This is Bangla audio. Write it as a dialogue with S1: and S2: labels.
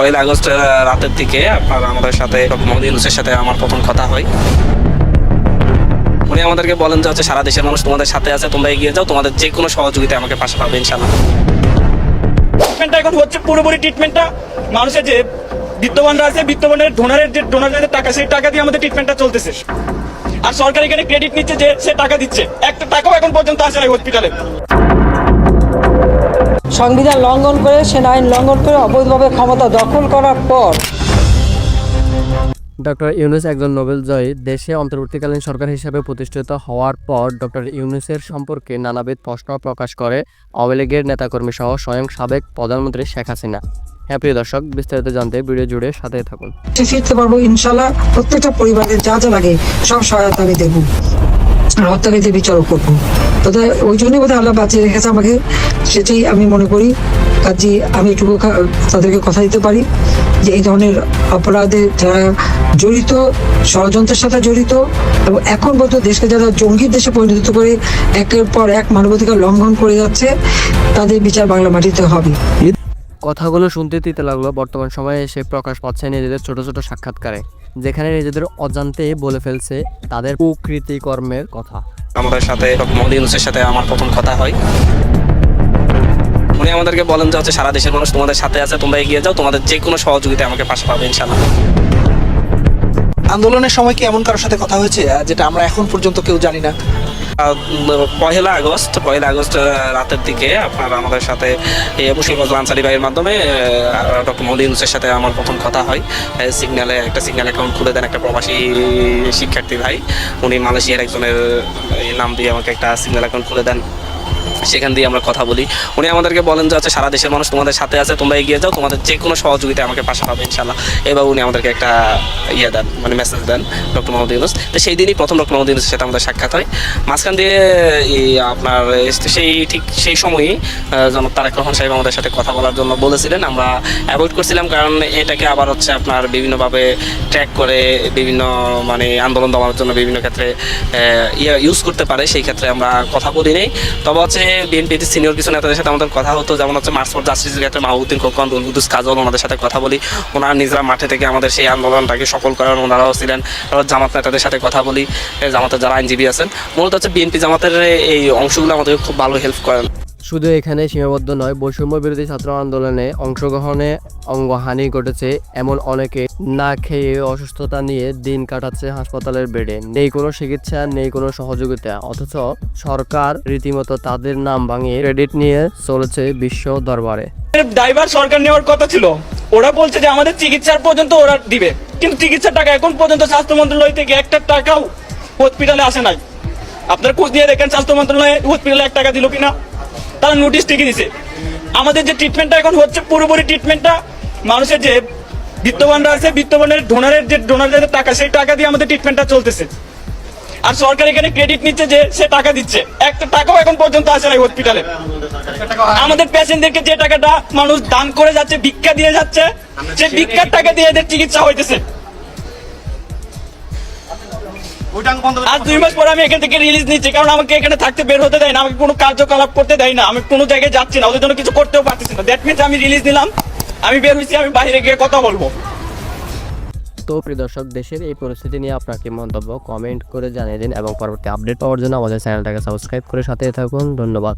S1: পয়লা আগস্ট রাতের দিকে আপনার আমাদের সাথে মোহাম্মদ ইউনুসের সাথে আমার প্রথম কথা হয়। উনি আমাদেরকে বলেন যে হচ্ছে, সারা দেশের মানুষ তোমাদের সাথে আছে, তোমরা এগিয়ে যাও, তোমাদের যে কোনো সহযোগিতা আমাকে পাশে পাবে ইনশাল্লাহ
S2: ট্রিটমেন্টটা এখন হচ্ছে পুরোপুরি ট্রিটমেন্টটা মানুষের যে বিত্তবানরা আছে, বিত্তবানের ডোনারের যে ডোনারদের টাকা, সেই টাকা দিয়ে আমাদের ট্রিটমেন্টটা চলতেছে। আর সরকার এখানে ক্রেডিট নিচ্ছে যে সে টাকা দিচ্ছে। একটা টাকাও এখন পর্যন্ত আসে না হসপিটালে
S3: সংবিধান লঙ্ঘন করে সেনা আইন লঙ্ঘন করে অবৈধভাবে ক্ষমতা দখল করার পর।
S4: ডক্টর ইউনুস একজন নোবেল জয়ী দেশে অন্তর্বর্তীকালীন সরকার হিসেবে প্রতিষ্ঠিত হওয়ার পর ডক্টর ইউনুসের সম্পর্কে নানাবিধ প্রশ্ন প্রকাশ করে আওয়ামী লীগের নেতাকর্মী সহ স্বয়ং সাবেক প্রধানমন্ত্রী শেখ হাসিনা। হ্যাঁ প্রিয় দর্শক বিস্তারিত জানতে ভিডিও জুড়ে সাথে থাকুন।
S3: ফিরতে পারব ইনশাল্লাহ প্রত্যেকটা পরিবারের যা যা লাগে সব সহায়তা আমি দেবো। হত্যাকারীদের বিচারও করব। তবে ওই জন্যই বোধহয় আল্লাহ বাঁচিয়ে রেখেছে আমাকে, সেটাই আমি মনে করি। কাজে আমি এটুকু তাদেরকে কথা দিতে পারি যে এই ধরনের অপরাধে যারা জড়িত, ষড়যন্ত্রের সাথে জড়িত এবং এখন পর্যন্ত দেশকে যারা জঙ্গির দেশে পরিণত করে একের পর এক মানবাধিকার লঙ্ঘন করে যাচ্ছে, তাদের বিচার বাংলা মাটিতে হবে।
S4: কথাগুলো শুনতে দিতে লাগল। বর্তমান সময়ে এসে প্রকাশ পাচ্ছে নিজেদের ছোট ছোট সাক্ষাৎকারে। যেখানে নিজেদের অজান্তে বলে ফেলছে তাদের প্রকৃতি কর্মের কথা।
S1: আমাদের সাথে মোহাম্মদ ইউনুসের সাথে আমার প্রথম কথা হয়। উনি আমাদেরকে বলেন যে হচ্ছে সারা দেশের মানুষ তোমাদের সাথে আছে, তোমরা এগিয়ে যাও, তোমাদের যে কোনো সহযোগিতা আমাকে পাশে পাবে ইনশাল্লাহ
S5: আন্দোলনের সময় কি এমন কারোর সাথে কথা হয়েছে যেটা আমরা এখন পর্যন্ত কেউ জানি না?
S1: পহেলা আগস্ট, পয়লা আগস্ট রাতের দিকে আপনার আমাদের সাথে এই মুশিল ফজল আনসারি ভাইয়ের মাধ্যমে ডক্টর মোহাম্মদ ইউনুসের সাথে আমার প্রথম কথা হয়। সিগন্যালে একটা সিগন্যাল অ্যাকাউন্ট খুলে দেন একটা প্রবাসী শিক্ষার্থী ভাই। উনি মালয়েশিয়ার একজনের নাম দিয়ে আমাকে একটা সিগন্যাল অ্যাকাউন্ট খুলে দেন। সেখান দিয়ে আমরা কথা বলি। উনি আমাদেরকে বলেন যে হচ্ছে সারা দেশের মানুষ তোমাদের সাথে আছে, তোমরা এগিয়ে যাও, তোমাদের যে কোনো সহযোগিতা আমাকে পাশে পাবে ইনশাল্লাহ এবার উনি আমাদেরকে একটা ইয়ে দেন মানে মেসেজ দেন ডক্টর মোহাম্মদ ইউনুস। তো সেই দিনই প্রথম ডক্টর মোহাম্মদ ইউনুসের সাথে আমাদের সাক্ষাৎ হয়। মাঝখান দিয়ে আপনার, সেই ঠিক সেই সময়ই জনাব তারেক রহমান সাহেব আমাদের সাথে কথা বলার জন্য বলেছিলেন। আমরা অ্যাভয়েড করছিলাম, কারণ এটাকে আবার হচ্ছে আপনার বিভিন্নভাবে ট্র্যাক করে, বিভিন্ন মানে আন্দোলন দমানোর জন্য বিভিন্ন ক্ষেত্রে ইয়ে ইউজ করতে পারে। সেই ক্ষেত্রে আমরা কথা বলি নেই। তবে হচ্ছে বিএনপিতে সিনিয়র কিছু নেতাদের সাথে আমাদের কথা হতো, যেমন হচ্ছে মার্চ ফর জাস্টিস ক্ষেত্রে মাহবুদ্দিন খোকন দুলকুদুস কাজল ওনাদের সাথে কথা বলি। ওনারা নিজেরা মাঠে থেকে আমাদের সেই আন্দোলনটাকে সফল করেন ওনারাও ছিলেন। জামাত নেতাদের সাথে কথা বলি। জামাতের যারা আইনজীবী আছেন, মূলত হচ্ছে বিএনপি জামাতের এই অংশগুলো আমাদের খুব ভালো হেল্প করেন।
S4: শুধু এখানে সীমাবদ্ধ নয়, বৈষম্য বিরোধী ছাত্র আন্দোলনে অংশগ্রহণে অঙ্গহানি ঘটেছে এমন অনেকে। না খেয়ে অসুস্থতা নিয়ে দিন কাটাচ্ছে হাসপাতালের বেডে। নেই কোনো চিকিৎসা, নেই কোনো সহযোগিতা, অথচ সরকার রীতিমতো তাদের নাম ভাঙিয়ে ক্রেডিট নিয়ে চলেছে বিশ্ব দরবারে।
S2: ড্রাইভার সরকার নেওয়ার কথা ছিল। ওরা বলছে যে আমাদের চিকিৎসার পর্যন্ত ওরা দিবে। কিন্তু চিকিৎসার টাকা এখন পর্যন্ত স্বাস্থ্য মন্ত্রণালয় থেকে একটা টাকাও হসপিটালে আসে নাই। আপনার খোঁজ নিয়ে দেখেন, স্বাস্থ্য মন্ত্রণালয়ে হসপিটালে এক টাকা দিল কিনা। তারা নোটিশ টিকে দিছে। আমাদের যে ট্রিটমেন্টটা এখন হচ্ছে, পুরোপুরি ট্রিটমেন্টটা মানুষের যে বিত্তবানরা আছে, বিত্তবানের ডোনারের যে ডোনারদের টাকা, সেই টাকা দিয়ে আমাদের ট্রিটমেন্টটা চলতেছে। আর সরকার এখানে ক্রেডিট নিচ্ছে যে সে টাকা দিচ্ছে। একটা টাকাও এখন পর্যন্ত আসে নাই হসপিটালে আমাদের পেশেন্টদেরকে যে টাকাটা মানুষ দান করে যাচ্ছে, ভিক্ষা দিয়ে যাচ্ছে, সে ভিক্ষার টাকা দিয়ে এদের চিকিৎসা হইতেছে। আজ দুই মাস পরে আমি এখান থেকে রিলিজ নিচ্ছি কারণ আমাকে এখানে থাকতে বের হতে দেয় না আমাকে কোনো কার্যকলাপ করতে দেয় না আমি কোনো জায়গায় যাচ্ছি না ওদের জন্য কিছু করতেও পারতেছি না। দ্যাট মিনস আমি রিলিজ নিলাম আমি বের হয়েছি আমি বাইরে গিয়ে কথা বলব।
S4: তো প্রিয় দর্শক দেশের এই পরিস্থিতি নিয়ে আপনার কি মন্তব্য কমেন্ট করে জানিয়ে দিন এবং পরবর্তী আপডেট পাওয়ার জন্য আমাদের চ্যানেলটাকে সাবস্ক্রাইব করে সাথে থাকুন। ধন্যবাদ।